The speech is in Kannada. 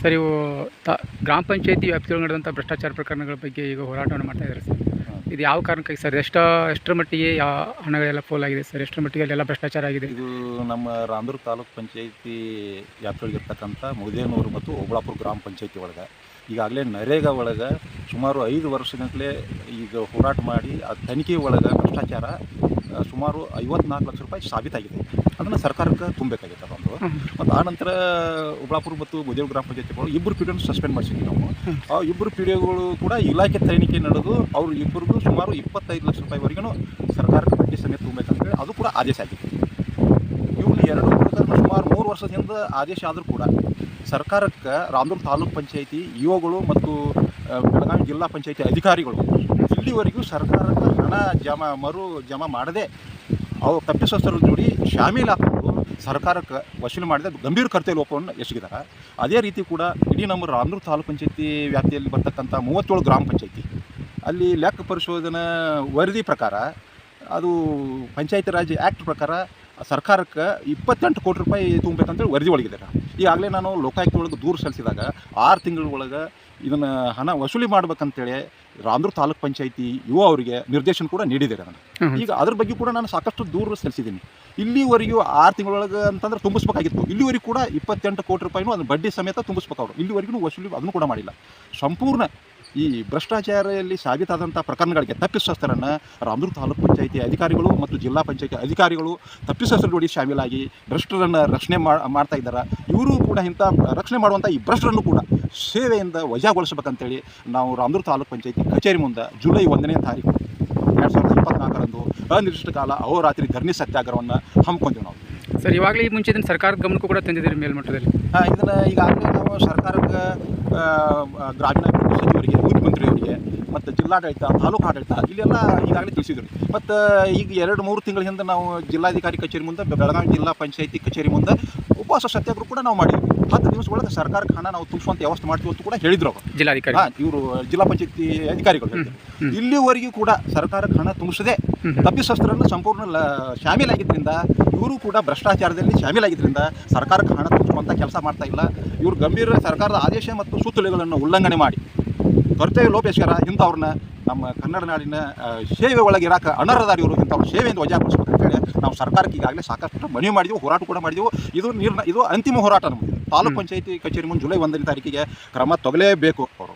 ಸರ್ ಇವು ತ ಗ್ರಾಮ ಪಂಚಾಯತಿ ವ್ಯಾಪ್ತಿಯೊಳಗೆ ನಡೆದಂಥ ಭ್ರಷ್ಟಾಚಾರ ಪ್ರಕರಣಗಳ ಬಗ್ಗೆ ಈಗ ಹೋರಾಟವನ್ನು ಮಾಡ್ತಾ ಇದ್ದಾರೆ ಸರ್. ಇದು ಯಾವ ಕಾರಣಕ್ಕಾಗಿ ಸರ್ ಎಷ್ಟ ಎಷ್ಟರ ಮಟ್ಟಿಗೆ ಯಾವ ಹಣಗಳೆಲ್ಲ ಪೋಲಾಗಿದೆ ಸರ್? ಎಷ್ಟರ ಮಟ್ಟಿಗೆ ಅಲ್ಲೆಲ್ಲ ಭ್ರಷ್ಟಾಚಾರ ಆಗಿದೆ? ಇದು ನಮ್ಮ ರಾಮದುರ್ಗ ತಾಲೂಕು ಪಂಚಾಯಿತಿ ವ್ಯಾಪ್ತಿಯೊಳಗಿರ್ತಕ್ಕಂಥ ಮುದೇನೂರು ಮತ್ತು ಓಬಳಾಪುರ ಗ್ರಾಮ ಪಂಚಾಯಿತಿ ಒಳಗೆ. ಈಗಾಗಲೇ ನರೇಗಾ ಒಳಗೆ ಸುಮಾರು ಐದು ವರ್ಷದಿಂದಲೇ ಈಗ ಹೋರಾಟ ಮಾಡಿ ಆ ತನಿಖೆ ಒಳಗೆ ಭ್ರಷ್ಟಾಚಾರ ಸುಮಾರು ಐವತ್ನಾಲ್ಕು ಲಕ್ಷ ರೂಪಾಯಿ ಸಾಬೀತಾಗಿದೆ. ಅದನ್ನು ಸರ್ಕಾರಕ್ಕೆ ತುಂಬಬೇಕಾಗಿತ್ತು ಅದೊಂದು ಮತ್ತು ಆ ನಂತರ ಉಬ್ಳಾಪುರ ಮತ್ತು ಮುದೇವ್ ಗ್ರಾಮ ಪಂಚಾಯತಿಗಳು ಇಬ್ಬರು ಪಿ ಸಸ್ಪೆಂಡ್ ಮಾಡಿಸಿದ್ವಿ ನಾವು. ಆ ಇಬ್ಬರು ಪಿ ಕೂಡ ಇಲಾಖೆ ತನಿಖೆ ನಡೆದು ಅವ್ರು ಇಬ್ಬರಿಗೂ ಸುಮಾರು ಇಪ್ಪತ್ತೈದು ಲಕ್ಷ ರೂಪಾಯಿವರೆಗೂ ಸರ್ಕಾರಕ್ಕೆ ಬಡ್ಡಿ ಸಮೇತ ತುಂಬಬೇಕಂತೇಳಿ ಅದು ಕೂಡ ಆದೇಶ ಆಗಿದೆ ಇವ್ರು ಎರಡು ಸುಮಾರು ಮೂರು ವರ್ಷದಿಂದ ಆದೇಶ ಆದರೂ ಕೂಡ ಸರ್ಕಾರಕ್ಕೆ ರಾಮದುರ್ಗ ತಾಲೂಕು ಪಂಚಾಯಿತಿ ಇಒಗಳು ಮತ್ತು ಬೆಳಗಾವಿ ಜಿಲ್ಲಾ ಪಂಚಾಯಿತಿ ಅಧಿಕಾರಿಗಳು ಇಲ್ಲಿವರೆಗೂ ಸರ್ಕಾರಕ್ಕೆ ಹಣ ಜಮಾ, ಮರು ಜಮಾ ಮಾಡದೆ ಅವು ತಪ್ಪಿಸೋಸ್ತರ ಜೋಡಿ ಶಾಮೀಲ್ ಹಾಕೊಂಡು ಸರ್ಕಾರಕ್ಕೆ ವಸೂಲಿ ಮಾಡಿದ ಗಂಭೀರ ಕರ್ತವ್ಯ ಲೋಪವನ್ನು ಎಸಗಿದ್ದಾರೆ ಅದೇ ರೀತಿ ಕೂಡ ಇಡೀ ನಮ್ಮ ರಾಮನೂರು ತಾಲೂಕು ಪಂಚಾಯತಿ ವ್ಯಾಪ್ತಿಯಲ್ಲಿ ಬರ್ತಕ್ಕಂಥ ಮೂವತ್ತೇಳು ಗ್ರಾಮ ಪಂಚಾಯಿತಿ, ಅಲ್ಲಿ ಲೆಕ್ಕ ಪರಿಶೋಧನಾ ವರದಿ ಪ್ರಕಾರ, ಅದು ಪಂಚಾಯತ್ ರಾಜ್ ಆ್ಯಕ್ಟ್ ಪ್ರಕಾರ ಸರ್ಕಾರಕ್ಕೆ ಇಪ್ಪತ್ತೆಂಟು ಕೋಟಿ ರೂಪಾಯಿ ತುಂಬಬೇಕಂತೇಳಿ ವರದಿ ಒಳಗಿದ್ದಾರೆ. ಈಗಾಗಲೇ ನಾನು ಲೋಕಾಯುಕ್ತ ಒಳಗೆ ದೂರು ಸಲ್ಲಿಸಿದಾಗ ಆರು ತಿಂಗಳ ಒಳಗೆ ಇದನ್ನು ಹಣ ವಸೂಲಿ ಮಾಡ್ಬೇಕಂತೇಳಿ ರಾಮದುರ್ಗ ತಾಲೂಕ್ ಪಂಚಾಯತಿ ಯುವ ಅವರಿಗೆ ನಿರ್ದೇಶನ ಕೂಡ ನೀಡಿದ್ದಾರೆ ನಾನು ಈಗ ಅದ್ರ ಬಗ್ಗೆ ಕೂಡ ನಾನು ಸಾಕಷ್ಟು ದೂರು ಸಲ್ಲಿಸಿದ್ದೀನಿ. ಇಲ್ಲಿವರೆಗೂ ಆರು ತಿಂಗಳೊಳಗೆ ಅಂತಂದ್ರೆ ತುಂಬಿಸ್ಬೇಕಾಗಿತ್ತು. ಇಲ್ಲಿವರೆಗೂ ಕೂಡ ಇಪ್ಪತ್ತೆಂಟು ಕೋಟಿ ರೂಪಾಯಿನೂ ಅದನ್ನು ಬಡ್ಡಿ ಸಮೇತ ತುಂಬಿಸ್ಬೇಕು ಅವರು. ಇಲ್ಲಿವರೆಗೂ ವಸೂಲಿ ಅದನ್ನು ಕೂಡ ಮಾಡಿಲ್ಲ. ಸಂಪೂರ್ಣ ಈ ಭ್ರಷ್ಟಾಚಾರದಲ್ಲಿ ಸಾಬೀತಾದಂಥ ಪ್ರಕರಣಗಳಿಗೆ ತಪ್ಪಿಸಸ್ತರನ್ನು ರಾಮದುರ್ಗ ತಾಲೂಕು ಪಂಚಾಯಿತಿ ಅಧಿಕಾರಿಗಳು ಮತ್ತು ಜಿಲ್ಲಾ ಪಂಚಾಯಿತಿ ಅಧಿಕಾರಿಗಳು ತಪ್ಪಿಸೋಸ್ತರ ನೋಡಿ ಶಾಮೀಲಾಗಿ ಭ್ರಷ್ಟರನ್ನು ರಕ್ಷಣೆ ಮಾಡ್ತಾ ಇದ್ದಾರೆ. ಇವರು ಕೂಡ ಇಂಥ ರಕ್ಷಣೆ ಮಾಡುವಂಥ ಈ ಭ್ರಷ್ಟರನ್ನು ಕೂಡ ಸೇವೆಯಿಂದ ವಜಾಗೊಳಿಸಬೇಕಂತೇಳಿ ನಾವು ರಾಮದುರ್ಗ ತಾಲೂಕು ಪಂಚಾಯಿತಿ ಕಚೇರಿ ಮುಂದೆ ಜುಲೈ ಒಂದನೇ ತಾರೀಕು ಎರಡು ಸಾವಿರದ ಇಪ್ಪತ್ನಾಲ್ಕರಂದು ಅನಿರ್ದಿಷ್ಟ ಕಾಲ ಅಹೋರಾತ್ರಿ ಧರಣಿ ಸತ್ಯಾಗ್ರಹವನ್ನು ಹಮ್ಮಿಕೊಂಡೆವು ನಾವು. ಸರ್, ಇವಾಗಲೇ ಈ ಮುಂಚೆ ಇದನ್ನು ಸರ್ಕಾರದ ಗಮನಕ್ಕೂ ಕೂಡ ತಂದಿದ್ದೀರಿ ಮೇಲ್ಮಟ್ಟದಲ್ಲಿ? ಇದನ್ನ ಈಗಾಗಲೇ ನಾವು ಸರ್ಕಾರಕ್ಕೆ ಗ್ರಾಮೀಣಾಭಿವೃದ್ಧಿ ಸಚಿವರಿಗೆ, ಮುಖ್ಯಮಂತ್ರಿಯವರಿಗೆ ಮತ್ತು ಜಿಲ್ಲಾಡಳಿತ, ತಾಲೂಕು ಆಡಳಿತ ಇಲ್ಲೆಲ್ಲ ಈಗಾಗಲೇ ತಿಳಿಸಿದ್ರು. ಮತ್ತು ಈಗ ಎರಡು, ಮೂರು ತಿಂಗಳ ಹಿಂದೆ ನಾವು ಜಿಲ್ಲಾಧಿಕಾರಿ ಕಚೇರಿ ಮುಂದೆ, ಬೆಳಗಾವಿ ಜಿಲ್ಲಾ ಪಂಚಾಯಿತಿ ಕಚೇರಿ ಮುಂದೆ ಉಪವಾಸ ಸತ್ಯಾಗ್ರಹ ಕೂಡ ನಾವು ಮಾಡಿದ್ವಿ. ಹತ್ತು ದಿವಸ ಒಳಗೆ ಸರ್ಕಾರ ಹಣ ನಾವು ತುಂಬಿಸುವಂಥ ವ್ಯವಸ್ಥೆ ಮಾಡ್ತೀವಿ ಅಂತ ಕೂಡ ಹೇಳಿದ್ರು ಅವರು. ಜಿಲ್ಲಾಧಿಕಾರಿ. ಹಾಂ ಇವರು ಜಿಲ್ಲಾ ಪಂಚಾಯತಿ ಅಧಿಕಾರಿಗಳು. ಇಲ್ಲಿವರೆಗೂ ಕೂಡ ಸರ್ಕಾರಕ್ಕೆ ಹಣ ತುಂಬಿಸದೆ ತಪ್ಪಿಸಸ್ತ್ರನ್ನು ಸಂಪೂರ್ಣ ಲ ಶಾಮೀಲಾಗಿದ್ದರಿಂದ ಇವರು ಕೂಡ ಭ್ರಷ್ಟಾಚಾರದಲ್ಲಿ ಶಾಮೀಲಾಗಿದ್ದರಿಂದ ಸರ್ಕಾರಕ್ಕೆ ಹಣ ತುಂಬಿಸುವಂಥ ಕೆಲಸ ಮಾಡ್ತಾ ಇಲ್ಲ. ಇವರು ಗಂಭೀರ ಸರ್ಕಾರದ ಆದೇಶ ಮತ್ತು ಸುತ್ತೋಲೆಗಳನ್ನು ಉಲ್ಲಂಘನೆ ಮಾಡಿ. ಕರ್ತವ್ಯ ಲೋಪೇಶ್ವರ ಇಂಥವ್ರನ್ನ ನಮ್ಮ ಕನ್ನಡ ನಾಡಿನ ಸೇವೆ ಒಳಗೆ ಇರಾಕ ಅನರ್ಹದಾರಿ ಇವರು ಇಂಥವ್ರ ಸೇವೆಯಿಂದ ವಜಾಗೊಳಿಸ್ಬೇಕಂತೇಳಿ ನಾವು ಸರ್ಕಾರಕ್ಕೆ ಈಗಾಗಲೇ ಸಾಕಷ್ಟು ಮನವಿ ಮಾಡಿದೆವು ಹೋರಾಟ ಕೂಡ ಮಾಡಿದೆವು. ಇದು ನಿರ್ಣ ಇದು ಅಂತಿಮ ಹೋರಾಟ ನಮ್ಮದು ತಾಲೂಕ್ ಪಂಚಾಯತಿ ಕಚೇರಿ ಮುಂದೆ ಜುಲೈ ಒಂದನೇ ತಾರೀಕಿಗೆ ಕ್ರಮ ಅವರು